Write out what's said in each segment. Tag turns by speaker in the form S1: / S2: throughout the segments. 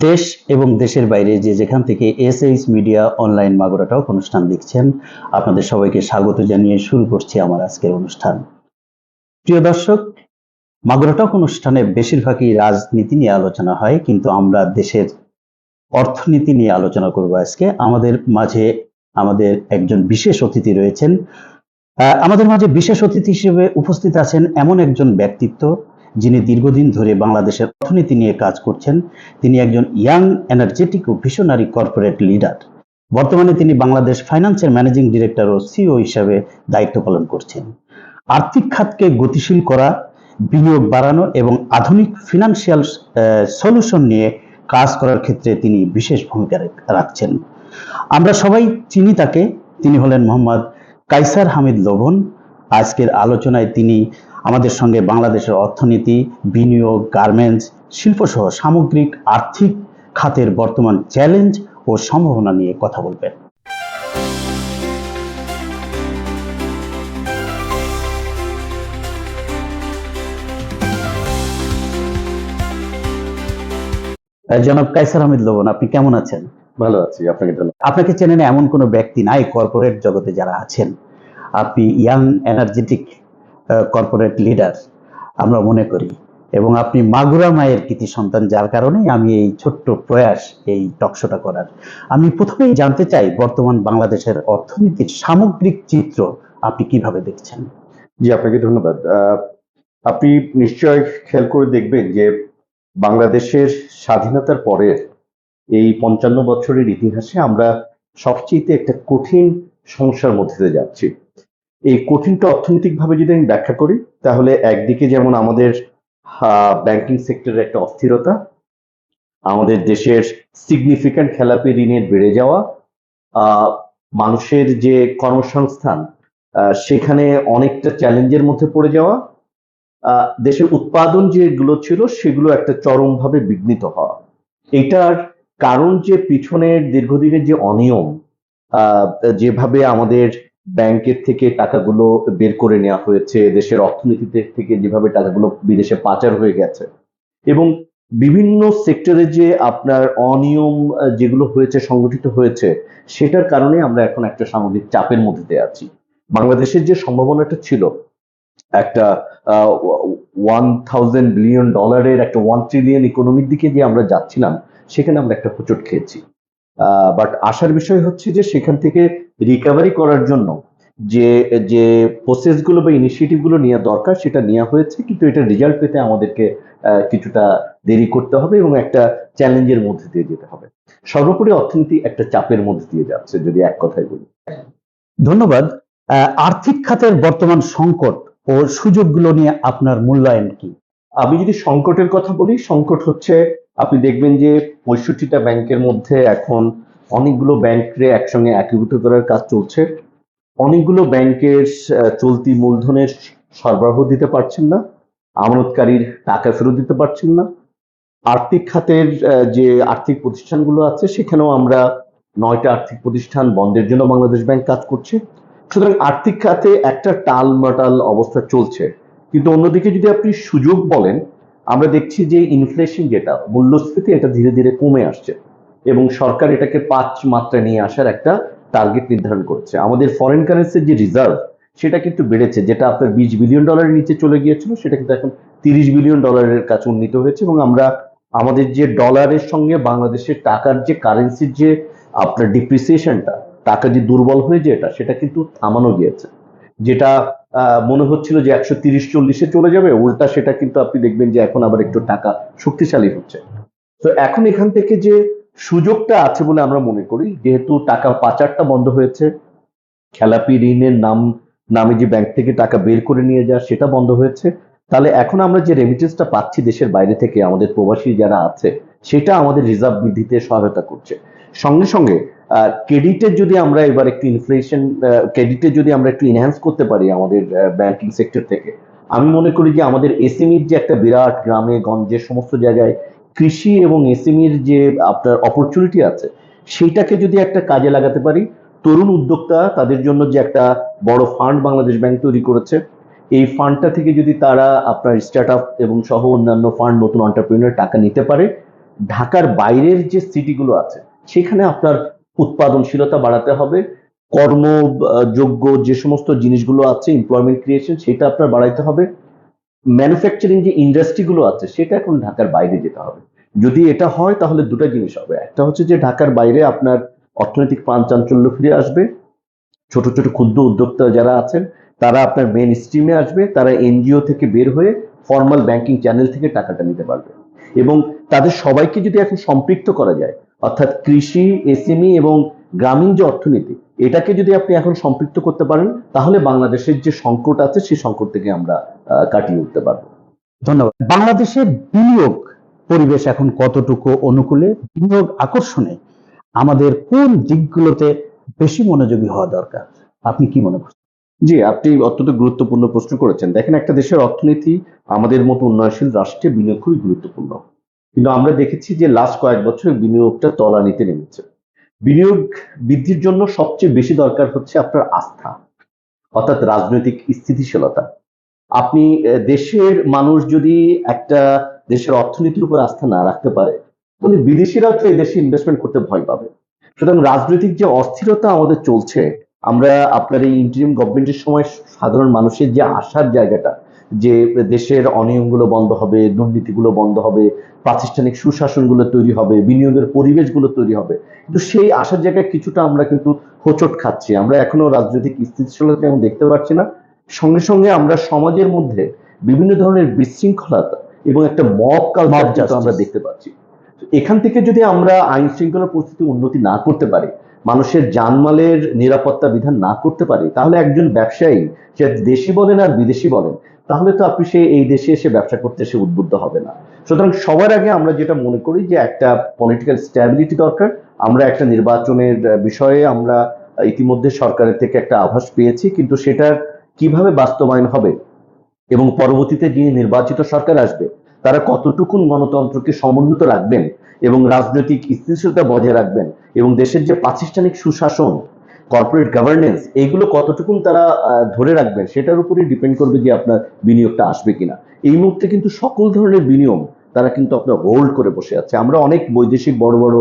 S1: দেশ এবং দেশের বাইরে যে যেখান থেকে S H media online Magura talk অনুষ্ঠান দেখছেন, আপনাদের সবাইকে স্বাগত জানিয়ে শুরু করছি আমার আজকের অনুষ্ঠান। প্রিয় দর্শক মাগুরা টক অনুষ্ঠানে বেশিরভাগই রাজনীতি নিয়ে আলোচনা হয়, কিন্তু আমরা দেশের অর্থনীতি নিয়ে আলোচনা করব আজকে। আমাদের মাঝে আমাদের একজন বিশেষ অতিথি রয়েছেন। আমাদের মাঝে বিশেষ অতিথি হিসেবে উপস্থিত আছেন এমন একজন ব্যক্তিত্ব যিনি দীর্ঘদিন ধরে বাংলাদেশের অর্থনীতি নিয়ে কাজ করছেন, তিনি একজন ইয়াং এনার্জেটিক ও ভিশনারি কর্পোরেট লিডার বর্তমানে তিনি বাংলাদেশ ফাইন্যান্সের ম্যানেজিং ডিরেক্টর ও সিও হিসাবে দায়িত্ব পালন করছেন। আর্থিক খাতকে গতিশীল করা, বিনিয়োগ বাড়ানো এবং আধুনিক ফিনান্সিয়াল সলিউশন নিয়ে কাজ করার ক্ষেত্রে তিনি বিশেষ ভূমিকা রাখছেন। আমরা সবাই চিনি তাকে। তিনি হলেন মোহাম্মদ কাইসার হামিদ লোভন আজকের আলোচনায় তিনি আমাদের সঙ্গে বাংলাদেশের অর্থনীতি বিনিয়োগ গার্মেন্টস শিল্পসহ সামগ্রিক আর্থিক খাতের বর্তমান চ্যালেঞ্জ ও সম্ভাবনা নিয়ে কথা বলবেন। জনাব কাইসার আহমেদ লোবন আপনি কেমন আছেন?
S2: ভালো আছি আপনাকে ধন্যবাদ।
S1: আপনাকে চেনেন এমন কোনো ব্যক্তি নাই কর্পোরেট জগতে যারা আছেন। আপনি ইয়াং এনার্জেটিক কর্পোরেট লিডার আমরা মনে করি। এবং আপনি মাগুরা মায়ের কৃতি সন্তান, যার কারণে আমি এই ছোট্ট প্রয়াস, এই টকশোটা করার। আমি প্রথমেই জানতে চাই, বর্তমান বাংলাদেশের অর্থনীতির সামগ্রিক চিত্র আপনি কীভাবে দেখছেন?
S2: জি, আপনাকে ধন্যবাদ। আপনি নিশ্চয় খেয়াল করে দেখবেন যে বাংলাদেশের স্বাধীনতার পরে এই পঞ্চান্ন বছরের ইতিহাসে আমরা সবচেয়ে একটা কঠিন সমস্যার মধ্যে দিয়ে যাচ্ছি। এই কঠিনটা অর্থনৈতিকভাবে যদি আমি ব্যাখ্যা করি, তাহলে একদিকে যেমন আমাদের ব্যাংকিং সেক্টরের একটা অস্থিরতা, আমাদের দেশের সিগনিফিক্যান্ট খেলাপি ঋণের বেড়ে যাওয়া মানুষের যে কর্মসংস্থান সেখানে অনেকটা চ্যালেঞ্জের মধ্যে পড়ে যাওয়া দেশের উৎপাদন যেগুলো ছিল সেগুলো একটা চরমভাবে বিঘ্নিত হওয়া। এটার কারণ যে পিছনের দীর্ঘদিনের যে অনিয়ম যেভাবে আমাদের ব্যাংকের থেকে টাকাগুলো বের করে নেওয়া হয়েছে, দেশের অর্থনীতিতে থেকে যেভাবে টাকাগুলো বিদেশে পাচার হয়ে গেছে। এবং বিভিন্ন সেক্টরে যে আপনার অনিয়ম যেগুলো হয়েছে, সংগঠিত হয়েছে, সেটার কারণে আমরা এখন একটা সামগ্রিক চাপের মধ্যে আছি। বাংলাদেশের যে সম্ভাবনাটা ছিল, একটা ওয়ান থাউজেন্ড বিলিয়ন ডলারের একটা ওয়ান ট্রিলিয়ন ইকোনমির দিকে যে আমরা যাচ্ছিলাম, সেখানে আমরা একটা হোঁচট খেয়েছি। বাট আসার বিষয় হচ্ছে যে সেখান থেকে রিকভারি করার জন্য যে যে প্রসেসগুলো বা ইনিশিয়েটিভগুলো নেওয়া দরকার সেটা নেওয়া হয়েছে, কিন্তু এটা রেজাল্ট পেতে আমাদেরকে কিছুটা দেরি করতে হবে এবং একটা চ্যালেঞ্জের মধ্যে দিয়ে যেতে হবে। সর্বোপরি অর্থনীতি একটা চাপের মধ্যে দিয়ে যাচ্ছে, যদি এক কথায় বলি।
S1: ধন্যবাদ। আর্থিক খাতের বর্তমান সংকট ও সুযোগগুলো নিয়ে আপনার মূল্যায়ন কি?
S2: আমি যদি সংকটের কথা বলি, সংকট হচ্ছে আপনি দেখবেন যে পঁয়ষট্টিটা ব্যাংকের মধ্যে এখন অনেকগুলো ব্যাংকরে একসঙ্গে একীভূত করার কাজ চলছে। অনেকগুলো ব্যাংকের চলতি মূলধনের সরবরাহ দিতে পারছেন না, আমানতকারীর টাকা ফেরত দিতে পারছেন না। আর্থিক খাতের যে আর্থিক প্রতিষ্ঠানগুলো আছে, সেখানেও আমরা নয়টা আর্থিক প্রতিষ্ঠান বন্ধের জন্য বাংলাদেশ ব্যাংক কাজ করছে। সুতরাং আর্থিক খাতে একটা টালমাটাল অবস্থা চলছে। কিন্তু অন্যদিকে যদি আপনি সুযোগ বলেন আমরা দেখছি যে ইনফ্লেশন যেটা, মূল্যস্ফীতি এটা ধীরে ধীরে কমে আসছে এবং সরকার এটাকে পাঁচ মাত্রা নিয়ে আসার একটা টার্গেট নির্ধারণ করছে। আমাদের ফরেন কারেন্সির যে রিজার্ভ সেটা কিন্তু বেড়েছে, যেটা আপনার বিশ বিলিয়ন ডলারের নিচে চলে গিয়েছিল, সেটা কিন্তু এখন তিরিশ বিলিয়ন ডলারের কাছে উন্নীত হয়েছে এবং আমরা আমাদের যে ডলারের সঙ্গে বাংলাদেশের টাকার যে কারেন্সির যে আপনার ডিপ্রিসিয়েশনটা টাকা যে দুর্বল হয়ে যেটা, সেটা কিন্তু থামানো গিয়েছে। যেটা মনে হচ্ছিল যে একশো তিরিশ চল্লিশে চলে যাবে, উল্টা সেটা কিন্তু আপনি দেখবেন যে এখন আবার একটু টাকা শক্তিশালী হচ্ছে। তো এখন এখান থেকে যে সুযোগটা আছে বলে আমরা মনে করি, যেহেতু টাকা পাচারটা বন্ধ হয়েছে, খেলাপি ঋণের নাম, নামে যে ব্যাংক থেকে টাকা বের করে নিয়ে যাওয়া সেটা বন্ধ হয়েছে, তাহলে এখন আমরা যে রেমিটেন্সটা পাচ্ছি দেশের বাইরে থেকে, আমাদের প্রবাসী যারা আছে, সেটা আমাদের রিজার্ভ বৃদ্ধিতে সহায়তা করছে। সঙ্গে সঙ্গে ক্রেডিটের যদি আমরা এবার একটু ইনফ্লেশন ক্রেডিটের যদি আমরা একটু এনহ্যান্স করতে পারি আমাদের ব্যাংকিং সেক্টর থেকে, আমি মনে করি যে আমাদের এসএমইর যে একটা বিরাট গ্রামে, গঞ্জে সমস্ত জায়গায় কৃষি এবং এসএমইর যে আপনার অপরচুনিটি আছে, সেইটাকে যদি একটা কাজে লাগাতে পারি, তরুণ উদ্যোক্তা তাদের জন্য যে একটা বড় ফান্ড বাংলাদেশ ব্যাংক তৈরি করেছে, এই ফান্ডটা থেকে যদি তারা আপনার স্টার্ট আপ এবং সহ অন্যান্য ফান্ড নতুন অন্টারপ্রিনার টাকা নিতে পারে, ঢাকার বাইরের যে সিটিগুলো আছে, সেখানে আপনার উৎপাদনশীলতা বাড়াতে হবে। কর্মযোগ্য যে সমস্ত জিনিসগুলো আছে এমপ্লয়মেন্ট ক্রিয়েশন সেটা আপনার বাড়াইতে হবে। ম্যানুফ্যাকচারিং যে ইন্ডাস্ট্রিগুলো আছে, সেটা এখন ঢাকার বাইরে যেতে হবে। যদি এটা হয়, তাহলে দুটো জিনিস হবে। একটা হচ্ছে যে, ঢাকার বাইরে আপনার অর্থনৈতিক প্রাণ চাঞ্চল্য ফিরে আসবে। ছোট ছোট ক্ষুদ্র উদ্যোক্তা যারা আছেন, তারা আপনার মেন স্ট্রিমে আসবে। তারা এনজিও থেকে বের হয়ে ফর্মাল ব্যাংকিং চ্যানেল থেকে টাকাটা নিতে পারবে। এবং তাদের সবাইকে যদি এখন সম্পৃক্ত করা যায় অর্থাৎ কৃষি, এসএমই এবং গ্রামীণ যে অর্থনীতি, এটাকে যদি আপনি এখন সম্পৃক্ত করতে পারেন, তাহলে বাংলাদেশের যে সংকট আছে, সেই সংকট থেকে আমরা কাটিয়ে উঠতে পারব।
S1: ধন্যবাদ। বাংলাদেশের বিনিয়োগ পরিবেশ এখন কতটুকু অনুকূলে, বিনিয়োগ আকর্ষণে, আমাদের কোন দিকগুলোতে বেশি মনোযোগী হওয়া দরকার? আপনি কি মনে করছেন?
S2: জি, আপনি অত্যন্ত গুরুত্বপূর্ণ প্রশ্ন করেছেন। দেখেন, একটা দেশের অর্থনীতি আমাদের মতো উন্নয়নশীল রাষ্ট্রে বিনিয়োগ খুবই গুরুত্বপূর্ণ। কিন্তু আমরা দেখেছি যে লাস্ট কয়েক বছর বিনিয়োগটা তলানিতে নেমেছে। বিনিয়োগ বৃদ্ধির জন্য সবচেয়ে বেশি দরকার হচ্ছে আপনার আস্থা, অর্থাৎ রাজনৈতিক স্থিতিশীলতা। আপনি দেশের মানুষ যদি একটা দেশের অর্থনীতির উপর আস্থা না রাখতে পারে, তাহলে বিদেশিরাও তো এই দেশে ইনভেস্টমেন্ট করতে ভয় পাবে। সুতরাং রাজনৈতিক যে অস্থিরতা আমাদের চলছে, আমরা আপনার এই ইন্টারিম গভর্নমেন্টের সময় সাধারণ মানুষের যে আশার জায়গাটা, যে দেশের অনিয়মগুলো বন্ধ হবে, দুর্নীতিগুলো বন্ধ হবে প্রাতিষ্ঠানিক সুশাসনগুলো তৈরি হবে বিনিয়োগের পরিবেশগুলো তৈরি হবে। কিন্তু সেই আশার জায়গায় কিছুটা আমরা কিন্তু হোঁচট খাচ্ছি। আমরা এখনও রাজনৈতিক স্থিতিশীলতা এখন দেখতে পাচ্ছি না। সঙ্গে সঙ্গে আমরা সমাজের মধ্যে বিভিন্ন ধরনের বিশৃঙ্খলতা এবং একটা মব কালচার আমরা দেখতে পাচ্ছি। এখান থেকে যদি আমরা আইন শৃঙ্খলা পরিস্থিতি উন্নতি না করতে পারি মানুষের জানমালের নিরাপত্তা বিধান না করতে পারি তাহলে একজন ব্যবসায়ী সে দেশি বলেন আর বিদেশি বলেন তাহলে তো আপনি সে এই দেশে এসে ব্যবসা করতে সে উদ্বুদ্ধ হবে না। সুতরাং সবার আগে আমরা যেটা মনে করি যে একটা পলিটিক্যাল স্ট্যাবিলিটি দরকার। আমরা একটা নির্বাচনের বিষয়ে আমরা ইতিমধ্যে সরকারের থেকে একটা আভাস পেয়েছি, কিন্তু সেটার কীভাবে বাস্তবায়ন হবে এবং পরবর্তীতে যিনি নির্বাচিত সরকার আসবে, তারা কতটুকুন গণতন্ত্রকে সমুন্নত রাখবেন এবং রাজনৈতিক স্থিতিশীলতা বজায় রাখবেন এবং দেশের যে প্রাতিষ্ঠানিক সুশাসন কর্পোরেট গভর্নেন্স এইগুলো কতটুকুন তারা ধরে রাখবেন, সেটার উপরই ডিপেন্ড করবে যে আপনার বিনিয়োগটা আসবে কিনা। এই মুহূর্তে কিন্তু সকল ধরনের বিনিয়োগ তারা কিন্তু আপনার হোল্ড করে বসে আছে। আমরা অনেক বৈদেশিক বড় বড়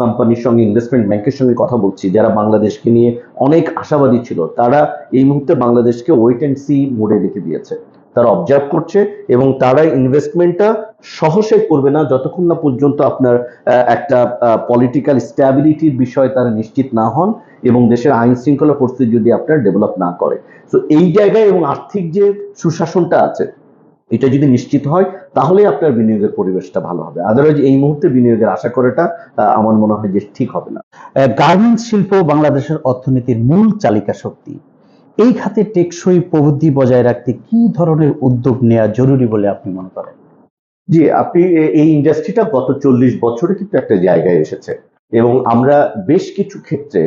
S2: কোম্পানির সঙ্গে ইনভেস্টমেন্ট ব্যাংকের সঙ্গে কথা বলছি, যারা বাংলাদেশকে নিয়ে অনেক আশাবাদী ছিল, তারা এই মুহূর্তে বাংলাদেশকে ওয়েট অ্যান্ড সি মোডে রেখে দিয়েছে। তারা অবজার্ভ করছে এবং তারা ইনভেস্টমেন্টটা সহসে করবে না, যতক্ষণ না পর্যন্ত আপনার একটা পলিটিক্যাল স্ট্যাবিলিটির বিষয়ে তারা নিশ্চিত না হন। এবং দেশের আইন শৃঙ্খলা পরিস্থিতি যদি আপনার ডেভেলপ না করে। তো এই জায়গায় এবং আর্থিক যে সুশাসনটা আছে এটা যদি নিশ্চিত হয় তাহলে আপনার বিনিয়োগের পরিবেশটা ভালো হবে। আদারওয়াইজ এই মুহূর্তে বিনিয়োগের আশা করাটা আমার মনে হয় যে ঠিক হবে না।
S1: গার্মেন্টস শিল্প বাংলাদেশের অর্থনীতির মূল চালিকা শক্তি। এই খাতে টেকসই প্রবৃদ্ধি বজায় রাখতে কি ধরনের উদ্যোগ নেওয়া জরুরি বলে আপনি মনে করেন?
S2: জি আপনি এই ইন্ডাস্ট্রিটা গত চল্লিশ বছরে কিন্তু একটা জায়গায় এসেছে। এবং আমরা বেশ কিছু ক্ষেত্রে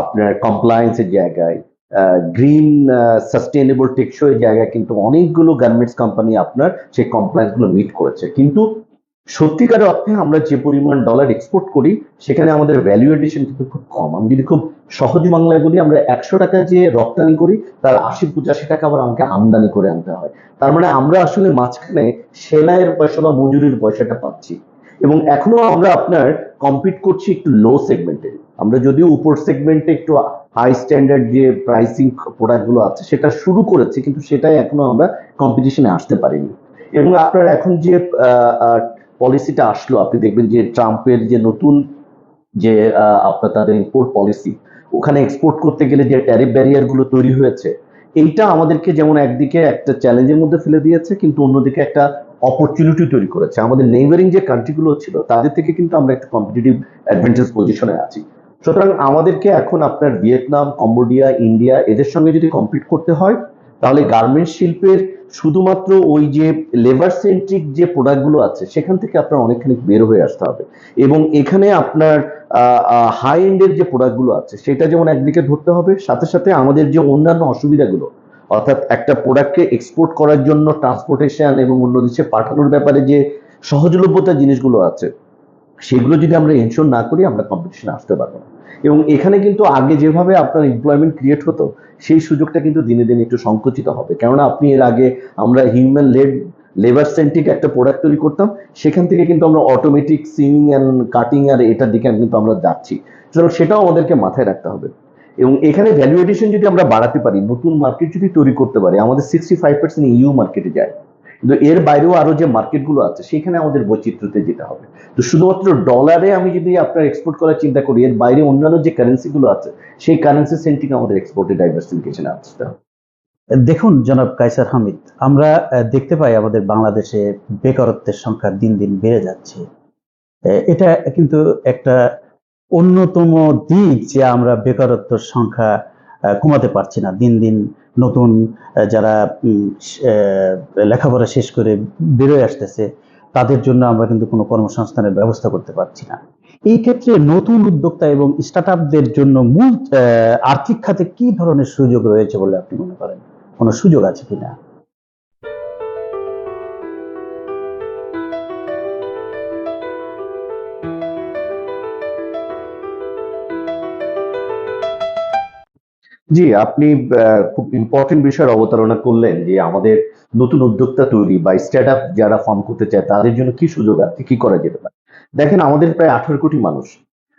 S2: আপনার কমপ্লায়েন্সের জায়গায় গ্রিন সাস্টেনেবল টেকসই জায়গায় কিন্তু অনেকগুলো গার্মেন্টস কোম্পানি আপনার সেই কমপ্লায়েন্সগুলো মিট করেছে। কিন্তু সত্যিকার অর্থে আমরা যে পরিমাণ ডলার এক্সপোর্ট করি, সেখানে আমাদের ভ্যালু এডিশন কিন্তু খুব কম। আমি যদি খুব সহজ বাংলায় বলি, আমরা একশো টাকা যে রপ্তানি করি, তার আশি, পঁচাশি টাকা আবার আমাকে আমদানি করে আনতে হয়। তার মানে আমরা আসলে মাঝখানে সেলাইয়ের পয়সা বা মজুরির পয়সাটা পাচ্ছি। এবং এখনও আমরা আপনার কম্পিট করছি একটু লো সেগমেন্টে আমরা যদিও উপর সেগমেন্টে একটু হাই স্ট্যান্ডার্ড যে প্রাইসিং প্রোডাক্টগুলো আছে, সেটা শুরু করেছি, কিন্তু সেটাই এখনও আমরা কম্পিটিশনে আসতে পারিনি। এবং আপনার এখন যে পলিসিটা আসলো, আপনি দেখবেন যে ট্রাম্পের যে নতুন যে আপনার তাদের ইম্পোর্ট পলিসি ওখানে এক্সপোর্ট করতে গেলে যে ট্যারিফ ব্যারিয়ারগুলো তৈরি হয়েছে এইটা আমাদেরকে যেমন একদিকে একটা চ্যালেঞ্জের মধ্যে ফেলে দিয়েছে, কিন্তু অন্যদিকে একটা অপরচুনিটি তৈরি করেছে। আমাদের নেইবারিং যে কান্ট্রিগুলো ছিল, তাদের থেকে কিন্তু আমরা একটা কম্পিটিটিভ অ্যাডভান্টেজ পজিশনে আছি। সুতরাং আমাদেরকে এখন আপনার ভিয়েতনাম, কম্বোডিয়া, ইন্ডিয়া, এদের সঙ্গে যদি কম্পিট করতে হয়, তাহলে গার্মেন্টস শিল্পের শুধুমাত্র ওই যে লেবার সেন্ট্রিক যে প্রোডাক্টগুলো আছে, সেখান থেকে আপনার অনেকখানি বের হয়ে আসতে হবে। এবং এখানে আপনার হাই এন্ডের যে প্রোডাক্টগুলো আছে, সেটা যেমন একদিকে ধরতে হবে, সাথে সাথে আমাদের যে অন্যান্য অসুবিধাগুলো, অর্থাৎ একটা প্রোডাক্টকে এক্সপোর্ট করার জন্য ট্রান্সপোর্টেশন এবং অন্য দেশে পাঠানোর ব্যাপারে যে সহজলভ্যতা জিনিসগুলো আছে, সেগুলো যদি আমরা এনশোর না করি, আমরা কম্পিটিশনে আসতে পারব না। এবং এখানে কিন্তু আগে যেভাবে আপনার এমপ্লয়মেন্ট ক্রিয়েট হতো, সেই সুযোগটা কিন্তু দিনে দিনে একটু সংকুচিত হবে। কেননা আপনি এর আগে আমরা হিউম্যান লেড লেবার সেন্ট্রিক একটা প্রোডাক্ট তৈরি করতাম, সেখান থেকে কিন্তু আমরা অটোমেটিক সিমিং অ্যান্ড কাটিং আর এটার দিকে কিন্তু আমরা যাচ্ছি। সুতরাং সেটাও আমাদেরকে মাথায় রাখতে হবে। এবং এখানে ভ্যালু এডিশন যদি আমরা বাড়াতে পারি, নতুন মার্কেট যদি তৈরি করতে পারি, আমাদের সিক্সটি ফাইভ পার্সেন্ট ইউ মার্কেটে যায়। কিন্তু এর বাইরেও আরও যে মার্কেটগুলো আছে, সেখানে আমাদের বৈচিত্র্যতে যেতে হবে। তো শুধুমাত্র ডলারে আমি যদি আপনার এক্সপোর্ট করার চিন্তা করি, এর বাইরে অন্যান্য যে কারেন্সি গুলো আছে, সেই কারেন্সি সেন্টিং আমাদের এক্সপোর্টে ডাইভার্সিফিকেশনে আসতে হবে।
S1: দেখুন, জনাব কাইসার হামিদ, আমরা দেখতে পাই আমাদের বাংলাদেশে বেকারত্বের সংখ্যা দিন দিন বেড়ে যাচ্ছে। এটা কিন্তু একটা অন্যতম দিক যে আমরা বেকারত্বের সংখ্যা কমাতে পারছি না। দিন দিন নতুন যারা লেখাপড়া শেষ করে বেরোয় আসতেছে, তাদের জন্য আমরা কিন্তু কোনো কর্মসংস্থানের ব্যবস্থা করতে পারছি না। এই ক্ষেত্রে নতুন উদ্যোক্তা এবং স্টার্ট জন্য মূল আর্থিক খাতে কি ধরনের সুযোগ রয়েছে বলে আপনি মনে করেন? কোনো সুযোগ আছে কিনা
S2: জি, আপনি খুব ইম্পর্টেন্ট বিষয়ের অবতারণা করলেন যে আমাদের নতুন উদ্যোক্তা তৈরি বা স্টার্ট আপ যারা ফর্ম করতে চায়, তাদের জন্য কি সুযোগ আছে, কি করা যেতে পারে? দেখেন, আমাদের প্রায় আঠারো কোটি মানুষ।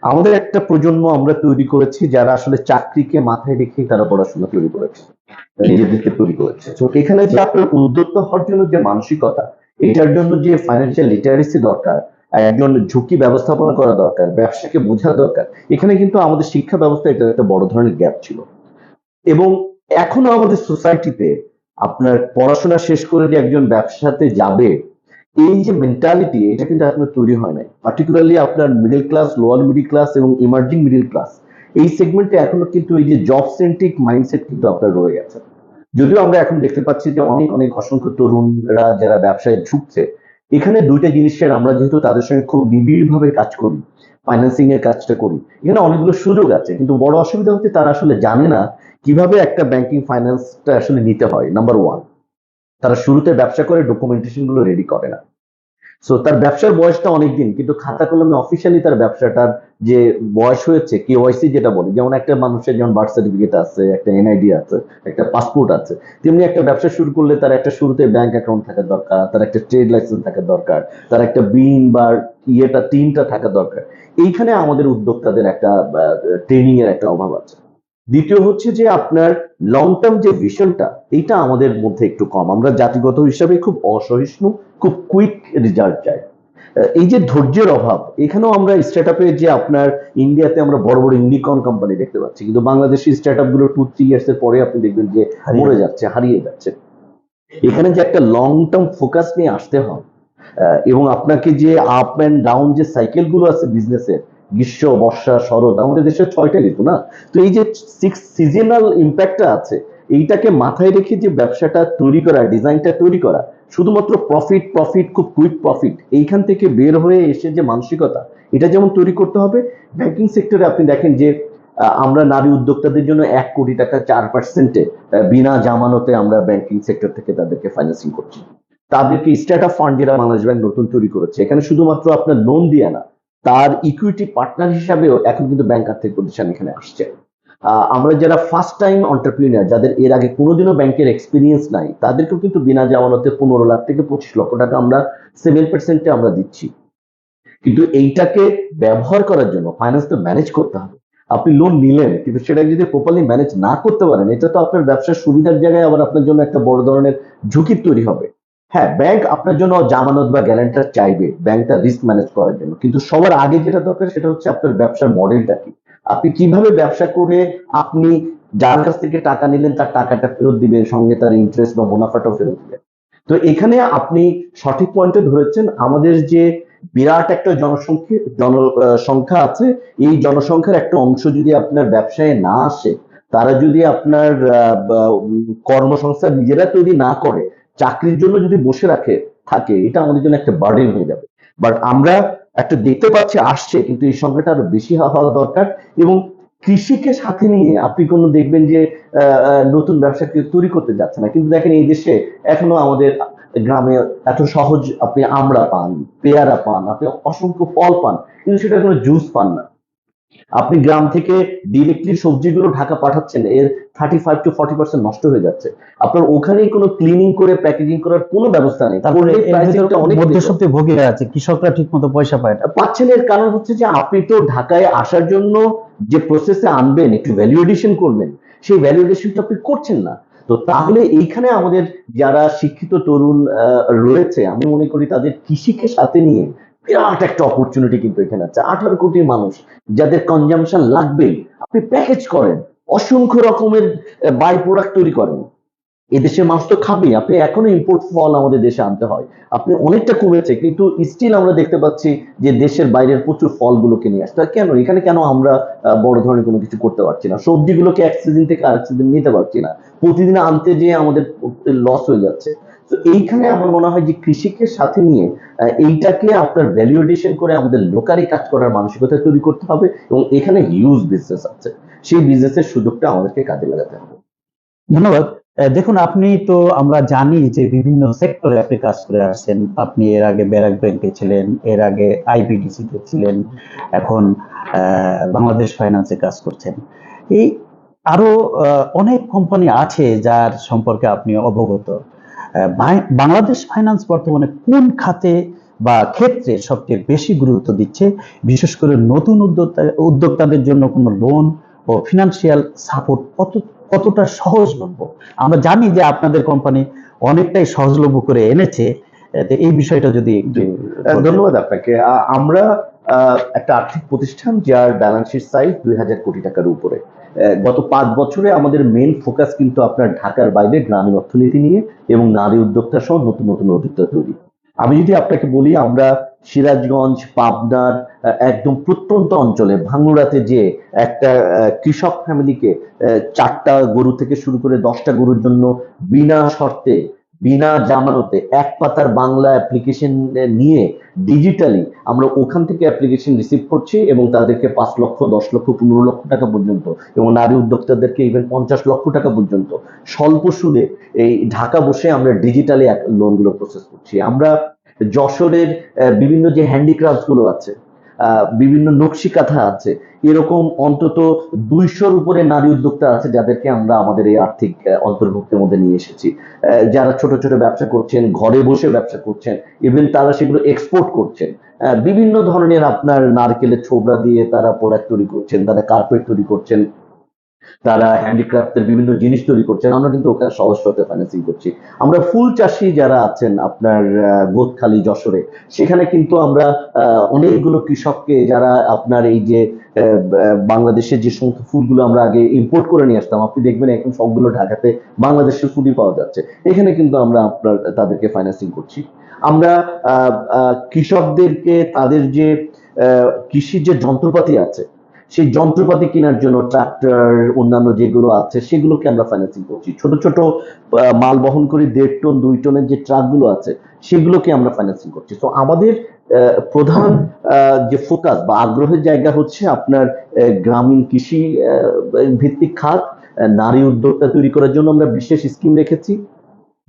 S2: আমাদের একটা প্রজন্ম আমরা তৈরি করেছি যারা আসলে চাকরিকে মাথায় রেখে তারা পড়াশোনা তৈরি করেছে নিজেদেরকে তৈরি করেছে। তো এখানে যে আপনার উদ্যোক্তা হওয়ার জন্য যে মানসিকতা এটার জন্য যে ফাইন্যান্সিয়াল লিটারেসি দরকার একজন ঝুঁকি ব্যবস্থাপনা করা দরকার ব্যবসাকে বোঝা দরকার এখানে কিন্তু আমাদের শিক্ষা ব্যবস্থা এটা একটা বড় ধরনের গ্যাপ ছিল। এবং এখনও আমাদের সোসাইটিতে আপনার পড়াশোনা শেষ করে যে একজন ব্যবসাতে যাবে এই যে মেন্টালিটি এটা কিন্তু এখনও তৈরি হয় নাই। পার্টিকুলারলি আপনার middle class lower middle class এবং ইমার্জিং মিডল ক্লাস এই সেগমেন্টে এখনও কিন্তু এই যে জব সেন্ট্রিক মাইন্ডসেট কিন্তু আপনার রয়ে গেছে। যদিও আমরা এখন দেখতে পাচ্ছি যে অনেক অনেক অসংখ্য তরুণরা যারা ব্যবসায় ঢুকছে, এখানে দুইটা জিনিসের আমরা যেহেতু তাদের সঙ্গে খুব নিবিড় ভাবে কাজ করি ফাইন্যান্সিং এর কাজটা করি, এখানে অনেকগুলো সুযোগ আছে। কিন্তু বড় অসুবিধা হচ্ছে তারা আসলে জানে না কীভাবে একটা ব্যাংকিং ফাইন্যান্সটা আসলে নিতে হয় নাম্বার ওয়ান তারা শুরুতে ব্যবসা করে ডকুমেন্টেশনগুলো রেডি করে না। সো তার ব্যবসার বয়সটা অনেক দিন কিন্তু খাতা কলমে অফিসিয়ালি তার ব্যবসাটার যে বয়স হয়েছে কেওয়াইসি যেটা বলে, যেমন একটা মানুষের যেমন বার্থ সার্টিফিকেট আছে, একটা এনআইডি আছে, একটা পাসপোর্ট আছে, তেমনি একটা ব্যবসা শুরু করলে তার একটা শুরুতে ব্যাংক অ্যাকাউন্ট থাকা দরকার, তার একটা ট্রেড লাইসেন্স থাকা দরকার, তার একটা বিন বা ইয়েটা টিমটা থাকা দরকার। এইখানে আমাদের উদ্যোক্তাদের একটা ট্রেনিং এর একটা অভাব আছে। দ্বিতীয় হচ্ছে যে আপনার লং টার্ম যে ভিশনটা এইটা আমাদের মধ্যে একটু কম। আমরা জাতিগত হিসাবে খুব অসহিষ্ণু খুব কুইক রেজাল্ট চাই। এই যে ধৈর্যের অভাব এখানেও আমরা স্টার্ট আপে যে আপনার ইন্ডিয়াতে আমরা বড় বড় ইউনিকর্ন কোম্পানি দেখতে পাচ্ছি। কিন্তু বাংলাদেশি স্টার্ট আপগুলো টু থ্রি ইয়ার্স এর পরে আপনি দেখবেন যে মরে যাচ্ছে। হারিয়ে যাচ্ছে। এখানে যে একটা লং টার্ম ফোকাস নিয়ে আসতে হয় এবং আপনাকে যে আপ অ্যান্ড ডাউন যে সাইকেলগুলো আছে বিজনেসের গ্রীষ্ম, বর্ষা, শরৎ, আমাদের দেশে ছয়টা ঋতু না? তো এই যে সিক্স সিজনাল ইম্প্যাক্টটা আছে, এইটাকে মাথায় রেখে যে ব্যবসাটা তৈরি করা ডিজাইনটা তৈরি করা, শুধুমাত্র প্রফিট প্রফিট খুব কুইক প্রফিট এইখান থেকে বের হয়ে এসে যে মানসিকতা, এটা যেমন তৈরি করতে হবে ব্যাংকিং সেক্টরে আপনি দেখেন যে আমরা নারী উদ্যোক্তাদের জন্য এক কোটি টাকা চার পার্সেন্টে বিনা জামানতে আমরা ব্যাংকিং সেক্টর থেকে তাদেরকে ফাইন্যান্সিং করছি। তাদেরকে স্টার্ট আপ ফান্ড যেটা বাংলাদেশ ব্যাংক নতুন তৈরি করেছে। এখানে শুধুমাত্র আপনার লোন দিয়ে না তার ইকুইটি পার্টনার হিসাবেও এখন কিন্তু ব্যাংক আর্থিক প্রতিষ্ঠান এখানে আসছে। আমরা যারা ফার্স্ট টাইম অন্টারপ্রিনিয়ার যাদের এর আগে কোনোদিনও ব্যাংকের এক্সপিরিয়েন্স নাই, তাদেরকেও কিন্তু বিনা জামানতে পনেরো লাখ থেকে পঁচিশ লক্ষ টাকা আমরা সেভেন পার্সেন্টে আমরা দিচ্ছি। কিন্তু এইটাকে ব্যবহার করার জন্য ফাইন্যান্স তো ম্যানেজ করতে হবে। আপনি লোন নিলেন, কিন্তু সেটা যদি প্রপারলি ম্যানেজ না করতে পারেন, এটা তো আপনার ব্যবসার সুবিধার জায়গায় আবার আপনার জন্য একটা বড় ধরনের ঝুঁকি তৈরি হবে। হ্যাঁ ব্যাংক আপনার জন্য জামানত বা গ্যারান্টার চাইবে। ব্যাংকটা রিস্ক ম্যানেজ করার জন্য। কিন্তু সবার আগে যেটা দরকার, সেটা হচ্ছে আপনার ব্যবসার মডেলটা কি। আপনি কীভাবে ব্যবসা করে আপনি যার কাছ থেকে টাকা নিলেন, তার টাকাটা ফেরত দিবেন, সঙ্গে তার ইন্টারেস্ট বা মুনাফাটাও ফেরত দিবেন। তো এখানে আপনি সঠিক পয়েন্টে ধরেছেন, আমাদের যে বিরাট একটা জনসংখ্যা জনসংখ্যা আছে, এই জনসংখ্যার একটা অংশ যদি আপনার ব্যবসায় না আসে, তারা যদি আপনার কর্মসংস্থান নিজেরা তৈরি না করে চাকরির জন্য যদি বসে রাখে, থাকে, এটা আমাদের জন্য একটা বার্ডেন হয়ে যাবে। বাট আমরা একটা দেখতে পাচ্ছি, আসছে, কিন্তু এই সংখ্যাটা আরও বেশি হওয়া দরকার। এবং কৃষিকে সাথে নিয়ে আপনি কোনো দেখবেন যে নতুন ব্যবসা কেউ তৈরি করতে যাচ্ছে না। কিন্তু দেখেন এই দেশে এখনও আমাদের গ্রামে এত সহজ আপনি আমড়া পান, পেয়ারা পান, আপনি অসংখ্য ফল পান, কিন্তু সেটা কোনো জুস পান না। আপনি গ্রাম থেকে ডিরেক্টলি সবজিগুলো ঢাকা পাঠাচ্ছেন এর thirty five to forty percent নষ্ট হয়ে যাচ্ছে। আপনার ওখানেই কোনো ক্লিনিং করে প্যাকেজিং করার কোনো ব্যবস্থা নেই।
S1: তারপরে
S2: বেশি।
S1: মধ্যস্বত্বে ভোগীরা আছে কৃষকরা ঠিক মতো পয়সা পায় না।
S2: পাচ্ছেন এর কারণ হচ্ছে যে আপনি তো ঢাকায় আসার জন্য যে প্রসেসে আনবেন একটু ভ্যালু এডিশন করবেন সেই ভ্যালু এডিশনটা আপনি করছেন না। তো তাহলে এইখানে আমাদের যারা শিক্ষিত তরুণ আহ, রয়েছে আমি মনে করি তাদের কৃষিকে সাথে নিয়ে বিরাট একটা অপরচুনিটি কিন্তু এখানে আছে। আঠারো কোটি মানুষ যাদের কনজামশন লাগবেই। আপনি প্যাকেজ করেন, অসংখ্য রকমের বাই প্রোডাক্ট তৈরি করেন। এদেশের মানুষ তো খাবেই। আপনি এখনও ইম্পোর্ট ফল আমাদের দেশে আনতে হয়। আপনি অনেকটা কমেছে, কিন্তু স্টিল আমরা দেখতে পাচ্ছি যে দেশের বাইরের প্রচুর ফলগুলোকে নিয়ে আসতে হয় কেন? এখানে কেন আমরা বড় ধরনের কোনো কিছু করতে পারছি না? সবজিগুলোকে এক সিজন থেকে আরেক সিজন নিতে পারছি না। প্রতিদিন আনতে যেয়ে আমাদের লস হয়ে যাচ্ছে। তো এইখানে আমার মনে হয় যে কৃষিকে সাথে নিয়ে এইটাকে আপনার ভ্যালুয়েশন করে আমাদের লোকালি কাজ করার মানসিকতা তৈরি করতে হবে এবং এখানে হিউজ বিজনেস আছে। সেই বিজনেসের সুযোগটা আমাদেরকে কাজে লাগাতে হবে।
S1: ধন্যবাদ। দেখুন, আপনি তো আমরা জানি যে বিভিন্ন সেক্টরে আপনি কাজ করে আসছেন। আপনি এর আগে ব্যারাক ব্যাংকে ছিলেন, এর আগে আইবিডিসি তে ছিলেন, এখন বাংলাদেশ ফাইন্যান্সে কাজ করছেন। এই আরও অনেক কোম্পানি আছে যার সম্পর্কে আপনি অবগত। বাংলাদেশ ফাইন্যান্স বর্তমানে কোন খাতে বা ক্ষেত্রে সবচেয়ে বেশি গুরুত্ব দিচ্ছে? বিশেষ করে নতুন উদ্যোক্তা উদ্যোক্তাদের জন্য কোনো লোন ও ফিনান্সিয়াল সাপোর্ট কত কতটা সহজলভ্য? আমরা জানি যে আপনাদের কোম্পানি অনেকটাই সহজলভ্য করে এনেছে। এই বিষয়টা যদি।
S2: ধন্যবাদ আপনাকে। আমরা একটা আর্থিক প্রতিষ্ঠান যার ব্যালেন্স শিট সাইজ দুই হাজার কোটি টাকার উপরে। গত পাঁচ বছরে আমাদের মেন ফোকাস কিন্তু আপনার ঢাকার বাইরে গ্রামীণ অর্থনীতি নিয়ে এবং নারী উদ্যোক্তা সহ নতুন নতুন উদ্যোক্তা তৈরি। আমি যদি আপনাকে বলি, আমরা সিরাজগঞ্জ, পাবনার একদম প্রত্যন্ত অঞ্চলে ভাঙ্গুড়াতে যে একটা কৃষক ফ্যামিলিকে চারটা গরু থেকে শুরু করে দশটা গরুর জন্য বিনা শর্তে বিনা জামানতে এক পাতার বাংলা অ্যাপ্লিকেশন নিয়ে ডিজিটালি আমরা ওখান থেকে অ্যাপ্লিকেশন রিসিভ করছি এবং তাদেরকে পাঁচ লক্ষ, দশ লক্ষ, পনেরো লক্ষ টাকা পর্যন্ত এবং নারী উদ্যোক্তাদেরকে ইভেন পঞ্চাশ লক্ষ টাকা পর্যন্ত স্বল্প সুদে এই ঢাকা বসে আমরা ডিজিটালি লোনগুলো প্রসেস করছি। আমরা যশোরের বিভিন্ন যে হ্যান্ডিক্রাফটগুলো আছে বিভিন্ন নকশি কাঁথা আছে। এরকম অন্তত দুইশোর উপরে নারী উদ্যোক্তা আছে যাদেরকে আমরা আমাদের এই আর্থিক অন্তর্ভুক্তের মধ্যে নিয়ে এসেছি। যারা ছোট ছোট ব্যবসা করছেন, ঘরে বসে ব্যবসা করছেন ইভেন তারা সেগুলো এক্সপোর্ট করছেন। বিভিন্ন ধরনের আপনার নারকেলের ছোবড়া দিয়ে তারা প্রোডাক্ট তৈরি করছেন, তারা কার্পেট তৈরি করছেন। তারা হ্যান্ডিক্রাফটের বিভিন্ন জিনিস তৈরি করছেন আমরা কিন্তু ওখানে সহজ শর্তে ফাইন্যান্সিং করছি। আমরা ফুল চাষি যারা আছেন আপনার গোদখালি যশোরে, সেখানে কিন্তু আমরা অনেকগুলো কৃষককে যারা আপনার এই যে বাংলাদেশের যে সমস্ত ফুলগুলো আমরা আগে ইম্পোর্ট করে নিয়ে আসতাম, আপনি দেখবেন এখন সবগুলো ঢাকাতে বাংলাদেশের ফুলই পাওয়া যাচ্ছে। এখানে কিন্তু আমরা আপনার, তাদেরকে ফাইন্যান্সিং করছি। আমরা কৃষকদেরকে তাদের যে কৃষির যে যন্ত্রপাতি আছে সেই যন্ত্রপাতি কেনার জন্য ট্রাক্টর, অন্যান্য যেগুলো আছে, সেগুলোকে আমরা ফাইন্যান্সিং করছি। ছোট ছোট মাল বহন করে দেড় টন, দুই টনের যে ট্রাকগুলো আছে, সেগুলোকে আমরা ফাইন্যান্সিং করছি। তো আমাদের প্রধান যে ফোকাস বা আগ্রহের জায়গা হচ্ছে আপনার গ্রামীণ কৃষি ভিত্তিক খাত নারী উদ্যোক্তা তৈরি করার জন্য আমরা বিশেষ স্কিম রেখেছি,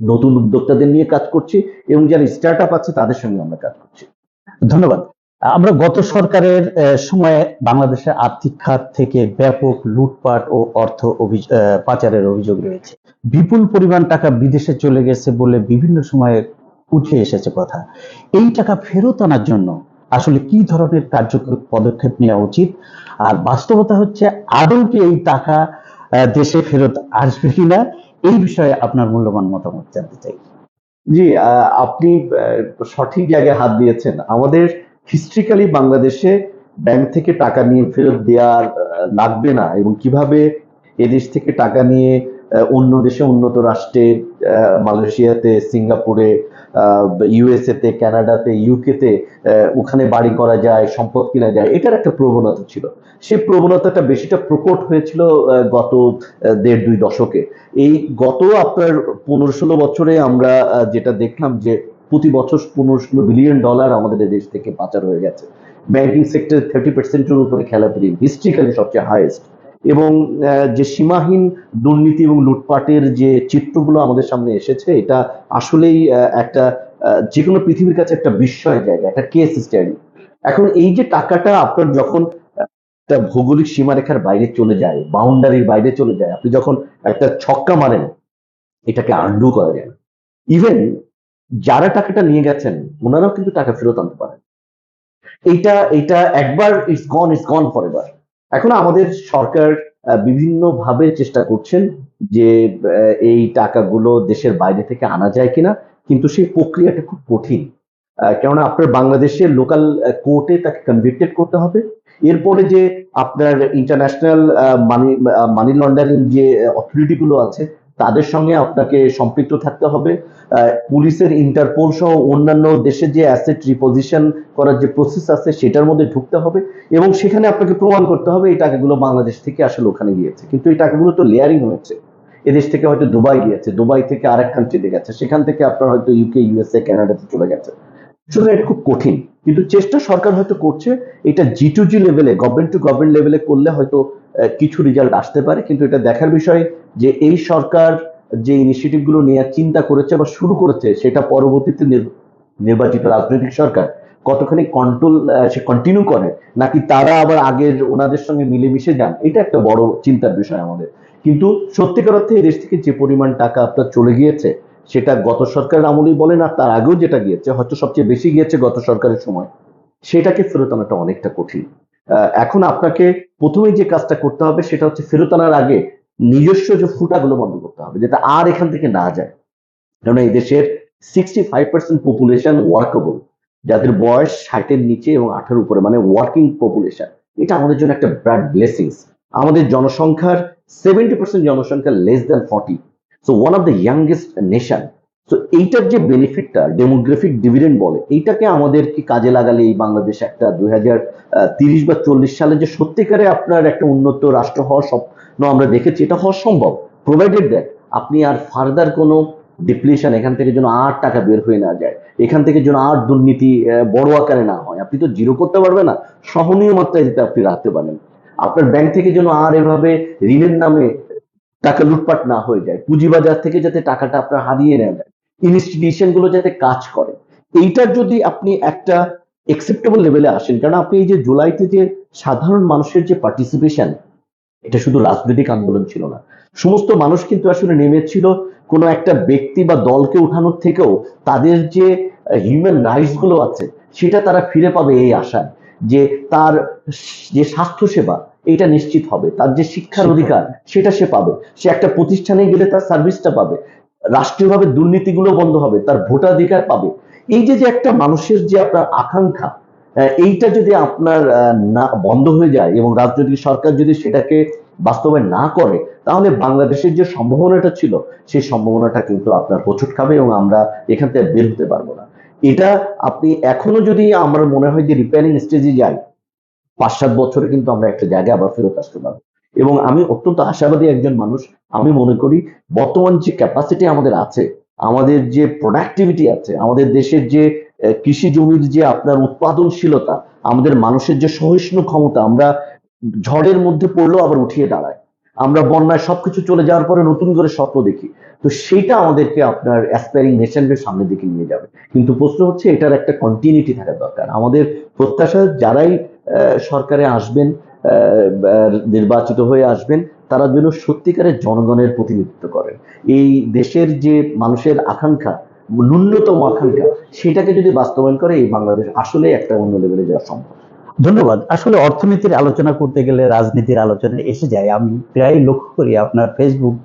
S2: নতুন উদ্যোক্তাদের নিয়ে কাজ করছি এবং যারা স্টার্ট আপ আছে তাদের সঙ্গে আমরা কাজ করছি।
S1: ধন্যবাদ। আমরা গত সরকারের সময়ে বাংলাদেশের আর্থিক খাত থেকে ব্যাপক লুটপাট ও অর্থ পাচারের অভিযোগ রয়েছে। বিপুল পরিমাণ টাকা বিদেশে চলে গেছে বলে বিভিন্ন সময়ে উঠে এসেছে কথা। এই টাকা ফেরত আনার জন্য আসলে কি ধরনের কার্যকর পদক্ষেপ নেওয়া উচিত? আর বাস্তবতা হচ্ছে, আদৌ কি এই টাকা দেশে ফেরত আসবে কিনা? এই বিষয়ে আপনার মূল্যবান মতামত জানতে চাই।
S2: জি আপনি সঠিক জায়গায় হাত দিয়েছেন। আমাদের হিস্ট্রিক্যালি বাংলাদেশে ব্যাংক থেকে টাকা নিয়ে ফেরত দেওয়ার লাগবে না এবং কীভাবে এদেশ থেকে টাকা নিয়ে অন্য দেশে, উন্নত রাষ্ট্রে মালয়েশিয়াতে, সিঙ্গাপুরে ইউএসএ তে কানাডাতে, ইউকেতে ওখানে বাড়ি করা যায়, সম্পদ কিনা যায়, এটার একটা প্রবণতা ছিল। সেই প্রবণতাটা বেশিটা প্রকট হয়েছিল গত দেড় দুই দশকে। এই গত আপনার পনেরো ষোলো বছরে আমরা যেটা দেখলাম যে প্রতি বছর পনেরো ষোলো বিলিয়ন ডলার আমাদের দেশ থেকে পাচার হয়ে গেছে। ব্যাংকিং সেক্টর থার্টি পার্সেন্টের উপরে খেলাপিরি হিস্ট্রিক্যালি সবচেয়ে হাইয়েস্ট এবং যে সীমাহীন দুর্নীতি এবং লুটপাটের যে চিত্রগুলো আমাদের সামনে এসেছে, এটা আসলেই একটা যে কোনো পৃথিবীর কাছে একটা বিস্ময়ের জায়গা, একটা কেস স্টাডি এখন এই যে টাকাটা আপনার যখন একটা ভৌগোলিক সীমারেখার বাইরে চলে যায় বাউন্ডারির বাইরে চলে যায়, আপনি যখন একটা ছক্কা মারেন, এটাকে আন্ডু করা যায় ইভেন যারা টাকাটা নিয়ে গেছেন, ওনারাও কিন্তু টাকা ফেরত আনতে পারেন। এইটা এটা একবার it's gone it's gone for এখন আমাদের সরকার বিভিন্ন ভাবে চেষ্টা করছেন যে এই টাকাগুলো দেশের বাইরে থেকে আনা যায় কিনা, কিন্তু সেই প্রক্রিয়াটা খুব কঠিন। কেননা আপনার বাংলাদেশের লোকাল কোর্টে তাকে কনভিক্টেড করতে হবে। এরপরে যে আপনার ইন্টারন্যাশনাল মানি মানি লন্ডারিং যে অথরিটি গুলো আছে তাদের সঙ্গে আপনাকে সম্পৃক্ত থাকতে হবে। পুলিশের ইন্টারপোল সহ অন্যান্য দেশের যে অ্যাসেট রিপোজিশন করার যে প্রসেস আছে, সেটার মধ্যে ঢুকতে হবে এবং সেখানে আপনাকে প্রমাণ করতে হবে, এই টাকাগুলো বাংলাদেশ থেকে আসলে ওখানে গিয়েছে। কিন্তু এই টাকাগুলো তো লেয়ারিং হয়েছে। এদেশ থেকে হয়তো দুবাই গিয়েছে, দুবাই থেকে আরেক কান্ট্রিতে গেছে। সেখান থেকে আপনার হয়তো ইউকে ইউএসএ কানাডাতে চলে গেছে। সুতরাং এটা খুব কঠিন। কিন্তু চেষ্টা সরকার হয়তো করছে, এটা জি টু জি লেভেলে গভর্নমেন্ট টু গভর্নমেন্ট লেভেলে করলে হয়তো কিছু রেজাল্ট আসতে পারে। কিন্তু এটা দেখার বিষয় যে এই সরকার যে ইনিশিয়েটিভগুলো নেওয়ার চিন্তা করেছে বা শুরু করেছে, সেটা পরবর্তীতে নির- নির্বাচিত রাজনৈতিক সরকার কতখানি কন্ট্রোল সে কন্টিনিউ করে, নাকি তারা আবার আগের ওনাদের সঙ্গে মিলেমিশে যান? এটা একটা বড় চিন্তার বিষয় আমাদের। কিন্তু সত্যিকার অর্থে এই দেশ থেকে যে পরিমাণ টাকা আপনার চলে গিয়েছে, সেটা গত সরকারের আমলেই বলেন, আর তার আগেও যেটা গিয়েছে, হয়তো সবচেয়ে বেশি গিয়েছে গত সরকারের সময়, সেটাকে ফেরত আনাটা অনেকটা কঠিন। এখন আপনাকে প্রথমেই যে কাজটা করতে হবে, সেটা হচ্ছে ফেরত আনার আগে নিজস্ব যে ফুটাগুলো বন্ধ করতে হবে, যেটা আর এখান থেকে না যায়। কারণ এই দেশের sixty five percent population workable যাদের বয়স ষাটের নিচে এবং আঠারো উপরে মানে ওয়ার্কিং পপুলেশন এটা আমাদের জন্য একটা ব্রাড ব্লেসিংস আমাদের জনসংখ্যার সেভেন্টি পার্সেন্ট জনসংখ্যা less than forty so one of the youngest nation তো এইটার যে বেনিফিটটা ডেমোগ্রাফিক ডিভিডেন্ড বলে, এইটাকে আমাদের কি কাজে লাগালে এই বাংলাদেশ একটা দুই হাজার তিরিশ বা চল্লিশ সালে যে সত্যিকারে আপনার একটা উন্নত রাষ্ট্র হওয়ার স্বপ্ন আমরা দেখেছি এটা হওয়া সম্ভব। প্রোভাইডেড দ্যাট আপনি আর ফার্দার কোনো ডিপ্লিশন এখান থেকে যেন আর টাকা বের হয়ে না যায়, এখান থেকে যেন আর দুর্নীতি বড় আকারে না হয়, আপনি তো জিরো করতে পারবেন না, সহনীয় মাত্রায় যাতে আপনি রাখতে পারেন। আপনার ব্যাংক থেকে যেন আর এভাবে ঋণের নামে টাকা লুটপাট না হয়ে যায়, পুঁজিবাজার থেকে যাতে টাকাটা আপনার হারিয়ে নেওয়া যায় ইনস্টিটিউশনগুলো যাতে কাজ করে। এইটার যদি আপনি একটা একসেপ্টেবল লেভেলে আসেন, কারণ আপনি এই যে জুলাইতে যে সাধারণ মানুষের যে পার্টিসিপেশন এটা শুধু রাজনৈতিক আন্দোলন ছিল না। সমস্ত মানুষ কিন্তু আসলে নেমেছিল কোনো একটা ব্যক্তি বা দলকে উঠানোর থেকেও তাদের যে হিউম্যান রাইটসগুলো আছে সেটা তারা ফিরে পাবে এই আশায় যে তার যে স্বাস্থ্য সেবা এটা নিশ্চিত হবে। তার যে শিক্ষার অধিকার সেটা সে পাবে। সে একটা প্রতিষ্ঠানে গেলে তার সার্ভিসটা পাবে। রাষ্ট্রীয়ভাবে দুর্নীতিগুলো বন্ধ হবে তার ভোটাধিকার পাবে। এই যে যে একটা মানুষের যে আপনার আকাঙ্ক্ষা এইটা যদি আপনার না, বন্ধ হয়ে যায় এবং রাজনৈতিক সরকার যদি সেটাকে বাস্তবায়ন না করে, তাহলে বাংলাদেশের যে সম্ভাবনাটা ছিল, সেই সম্ভাবনাটা কিন্তু আপনার হোঁচট খাবে এবং আমরা এখান থেকে বের হতে পারব না। এটা আপনি এখনও যদি আমার মনে হয় যে রিপেয়ারিং স্টেজে যাই, পাঁচ সাত বছরে কিন্তু আমরা একটা জায়গায় আবার ফেরত আসতে পারব। এবং আমি অত্যন্ত আশাবাদী একজন মানুষ, আমি মনে করি বর্তমান যে ক্যাপাসিটি আমাদের আছে, আমাদের যে প্রোডাক্টিভিটি আছে, আমাদের দেশের যে কৃষি জমির যে আপনার উৎপাদনশীলতা, আমাদের মানুষের যে সহিষ্ণু ক্ষমতা, আমরা ঝড়ের মধ্যে পড়লেও আবার উঠিয়ে দাঁড়ায়। আমরা বন্যায় সবকিছু চলে যাওয়ার পরে নতুন করে স্বপ্ন দেখি। তো সেটা আমাদেরকে আপনার অ্যাসপায়ারিং নেশনের সামনের দিকে নিয়ে যাবে। কিন্তু প্রশ্ন হচ্ছে, এটার একটা কন্টিনিউটি থাকা দরকার। আমাদের প্রত্যাশা, যারাই সরকারে আসবেন নির্বাচিত হয়ে আসবেন, তারা যেন সত্যিকারের জনগণের প্রতিনিধিত্ব করেন। এই দেশের যে মানুষের আকাঙ্ক্ষা ন্যূনতম আকাঙ্ক্ষা, সেটাকে যদি বাস্তবায়ন করে এই বাংলাদেশ আসলে একটা অন্য লেভেলে যাওয়া সম্ভব।
S1: ধন্যবাদ। আসলে অর্থনীতির আলোচনা করতে গেলে, রাজনীতির আলোচনা এসে যায়। আমি প্রায় লক্ষ্য করি আপনার ফেসবুক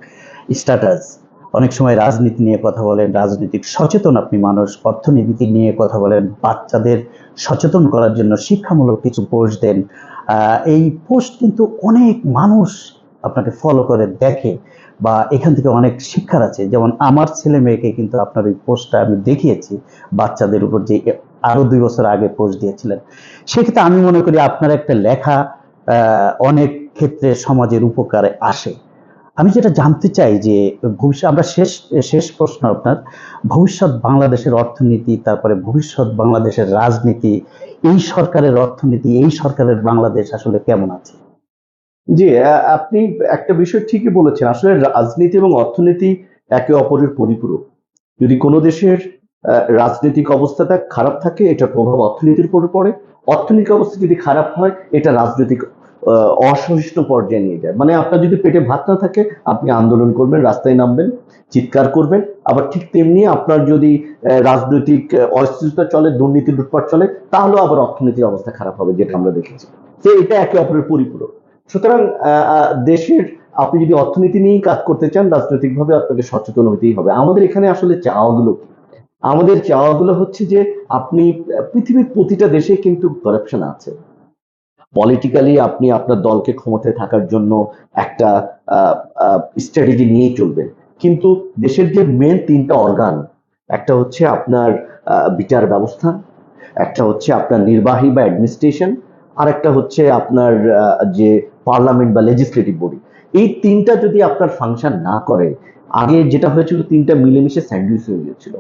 S1: স্ট্যাটাস অনেক সময় রাজনীতি নিয়ে কথা বলেন, রাজনৈতিক সচেতন আপনি মানুষ, অর্থনীতি নিয়ে কথা বলেন, বাচ্চাদের সচেতন করার জন্য শিক্ষামূলক কিছু পোস্ট দেন। এই পোস্ট কিন্তু অনেক মানুষ আপনাকে ফলো করে, দেখে। বা এখান থেকে অনেক শিক্ষার আছে। যেমন আমার ছেলে মেয়েকে কিন্তু আপনার ওই পোস্টটা আমি দেখিয়েছি, বাচ্চাদের উপর যে আরও দুই বছর আগে পোস্ট দিয়েছিলেন। সেক্ষেত্রে আমি মনে করি আপনার একটা লেখা অনেক ক্ষেত্রে সমাজের উপকারে আসে। আমি যেটা জানতে চাই যে ভবিষ্যৎ, আমরা শেষ শেষ প্রশ্ন আপনার, ভবিষ্যৎ বাংলাদেশের অর্থনীতি, তারপরে ভবিষ্যৎ বাংলাদেশের রাজনীতি, এই সরকারের অর্থনীতি, এই সরকারের বাংলাদেশ আসলে কেমন আছে?
S2: জি আপনি একটা বিষয় ঠিকই বলেছেন। আসলে রাজনীতি এবং অর্থনীতি একে অপরের পরিপূরক। যদি কোনো দেশের রাজনৈতিক অবস্থাটা খারাপ থাকে, এটার প্রভাব অর্থনীতির উপর পড়ে। অর্থনৈতিক অবস্থা যদি খারাপ হয়, এটা রাজনৈতিক অসহিষ্ণু পর্যায়ে নিয়ে যায়। মানে আপনার যদি পেটে ভাত না থাকে, আপনি আন্দোলন করবেন, রাস্তায় নামবেন, চিৎকার করবেন। আবার ঠিক তেমনি আপনার যদি রাজনৈতিক অস্থিরতা চলে, দুর্নীতি, লুটপাট চলে, তাহলেও আবার অর্থনীতির অবস্থা খারাপ হবে, যেটা আমরা দেখেছি। তো এটা একে অপরের পরিপূরক। সুতরাং দেশের আপনি যদি অর্থনীতি নিয়েই কাজ করতে চান, রাজনৈতিকভাবে আপনাকে সচেতন হতেই হবে। আমাদের এখানে আসলে চাওয়াগুলো কি? আমাদের চাওয়াগুলো হচ্ছে যে, আপনি পৃথিবীর প্রতিটা দেশে কিন্তু করাপশন আছে। পলিটিক্যালি আপনি আপনার দলকে ক্ষমতায় থাকার জন্য একটা স্ট্র্যাটেজি নিয়েই চলবেন। কিন্তু দেশের যে মেন তিনটা অর্গান একটা হচ্ছে আপনার বিচার ব্যবস্থা, একটা হচ্ছে আপনার নির্বাহী বা অ্যাডমিনিস্ট্রেশন আর একটা হচ্ছে আপনার যে পার্লামেন্ট বা লেজিসলেটিভ বডি এই তিনটা যদি আপনার ফাংশন না করে, আগে যেটা হয়েছিল তিনটা মিলেমিশে স্যান্ডউইচ হয়ে গিয়েছিল।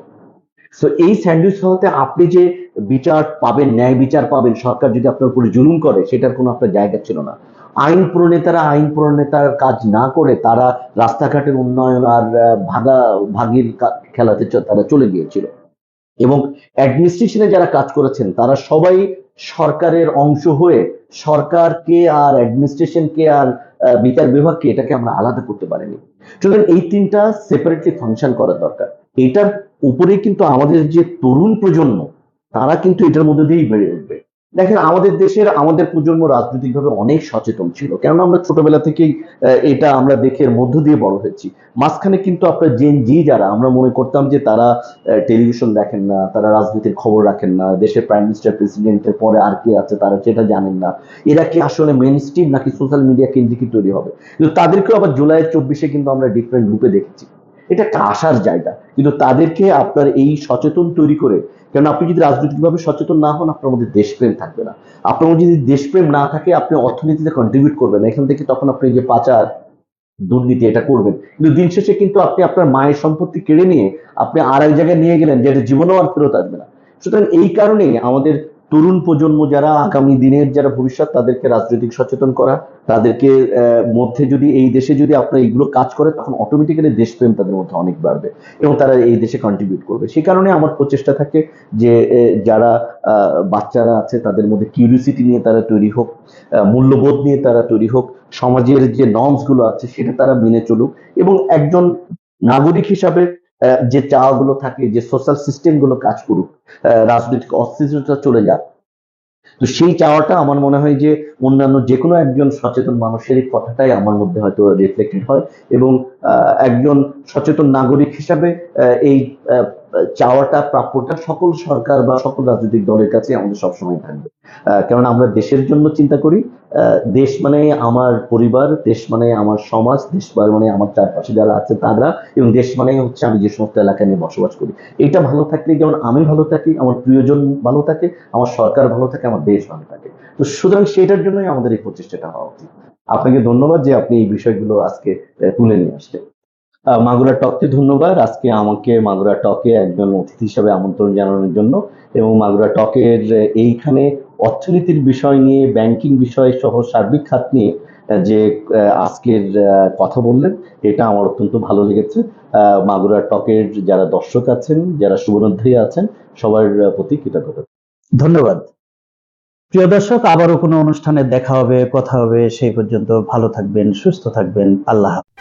S2: তো এই স্যান্ডউইচ হতে আপনি যে বিচার পাবেন, ন্যায় বিচার পাবেন, সরকার যদি আপনার উপরে জুলুম করে, সেটার কোনো আপনার জায়গা ছিল না। আইন প্রণেতারা আইন প্রণেতার কাজ না করে তারা রাস্তাঘাটের উন্নয়ন আর ভাগা ভাগির খেলাতে তারা চলে গিয়েছিল। এবং অ্যাডমিনিস্ট্রেশনে যারা কাজ করেছেন, তারা সবাই সরকারের অংশ হয়ে সরকারকে আর অ্যাডমিনিস্ট্রেশনকে আর বিচার বিভাগকে এটাকে আমরা আলাদা করতে পারিনি। সুতরাং এই তিনটা সেপারেটলি ফাংশন করা দরকার। এটার উপরে কিন্তু আমাদের যে তরুণ প্রজন্ম, তারা কিন্তু এটার মধ্যে দিয়েই বেড়ে উঠবে। দেখেন, আমাদের দেশের, আমাদের প্রজন্ম রাজনৈতিকভাবে অনেক সচেতন ছিল। কেননা আমরা ছোটবেলা থেকেই এটা আমরা দেখে মধ্য দিয়ে বড় হয়েছি। মাঝখানে কিন্তু আপনার জেন জি যারা, আমরা মনে করতাম যে তারা টেলিভিশন দেখেন না, তারা রাজনীতির খবর রাখেন না, দেশের প্রাইম মিনিস্টার প্রেসিডেন্টের পরে আর কি আছে তারা সেটা জানেন না। এরা কি আসলে মেন স্ট্রিম নাকি সোশ্যাল মিডিয়া কেন্দ্রিক তৈরি হবে? কিন্তু তাদেরকেও আবার জুলাই চব্বিশে কিন্তু আমরা ডিফারেন্ট গ্রুপে দেখেছি। এটা একটা আশার জায়গা। কিন্তু তাদেরকে আপনার এই সচেতন তৈরি করে কারণ আপনি যদি রাজনৈতিকভাবে সচেতন না হন, আপনার মধ্যে দেশপ্রেম থাকবে না। আপনার মধ্যে যদি দেশপ্রেম না থাকে, আপনি অর্থনীতিতে কন্ট্রিবিউট করবেন না। এখান থেকে তখন আপনি যে পাচার, দুর্নীতি, এটা করবেন। কিন্তু দিন শেষে কিন্তু আপনি আপনার মায়ের সম্পত্তি কেড়ে নিয়ে, আপনি আর এক জায়গায় নিয়ে গেলেন যেটা জীবনেও আর ফেরত আসবে না। সুতরাং এই কারণেই আমাদের তরুণ প্রজন্ম যারা আগামী দিনের যারা ভবিষ্যৎ, তাদেরকে রাজনৈতিক সচেতন করা, তাদেরকে মধ্যে যদি, এই দেশে যদি আপনার এইগুলো কাজ করে, তখন অটোমেটিক্যালি দেশপ্রেম তাদের মধ্যে অনেক বাড়বে এবং তারা এই দেশে কন্ট্রিবিউট করবে। সেই কারণে আমার প্রচেষ্টা থাকে যে যারা বাচ্চারা আছে, তাদের মধ্যে কিউরিসিটি নিয়ে তারা তৈরি হোক মূল্যবোধ নিয়ে তারা তৈরি হোক, সমাজের যে নর্মসগুলো আছে, সেটা তারা মেনে চলুক এবং একজন নাগরিক হিসাবে যে চাওয়াগুলো থাকে, যে সোশ্যাল সিস্টেমগুলো কাজ করুক রাজনৈতিক অস্থিরতা চলে যাক। তো সেই চাওয়াটা আমার মনে হয় যে অন্যান্য যে কোনো একজন সচেতন মানুষের কথাটাই আমার মধ্যে হয়তো রিফ্লেক্টেড হয় এবং একজন সচেতন নাগরিক হিসাবে এই চাওয়াটা, প্রাপ্যটা সকল সরকার বা সকল রাজনৈতিক দলের কাছে আমাদের সবসময় থাকবে। কারণ আমরা দেশের জন্য চিন্তা করি। দেশ মানে আমার পরিবার, দেশ মানে আমার সমাজ, দেশ মানে আমার চারপাশে যারা আছে তারা, এবং দেশ মানে হচ্ছে আমি যে সমস্ত এলাকায় নিয়ে বসবাস করি। এটা ভালো থাকলে যেমন আমি ভালো থাকি, আমার প্রিয়জন ভালো থাকে, আমার সরকার ভালো থাকে, আমার দেশ ভালো থাকে। তো সুতরাং সেটার জন্যই আমাদের এই প্রচেষ্টাটা হওয়া উচিত। আপনাকে ধন্যবাদ যে আপনি এই বিষয়গুলো আজকে তুলে নিয়ে আসলেন। মাগুরা টককে ধন্যবাদ। আজকে আমাকে মাগুরা টকে একজন অতিথি হিসাবে আমন্ত্রণ জানানোর জন্য এবং মাগুরা টকের এইখানে অর্থনীতির বিষয় নিয়ে ব্যাংকিং বিষয় সহ সার্বিক খাত নিয়ে যে আজকের কথা বললেন, এটা আমার অত্যন্ত ভালো লেগেছে। মাগুরা টকের যারা দর্শক আছেন, যারা শুভনোধ্যায়ী আছেন, সবার প্রতি কৃতজ্ঞতা।
S1: ধন্যবাদ। প্রিয় দর্শক, আবারও কোনো অনুষ্ঠানে দেখা হবে, কথা হবে, সেই পর্যন্ত ভালো থাকবেন, সুস্থ থাকবেন। আল্লাহ হাফেজ।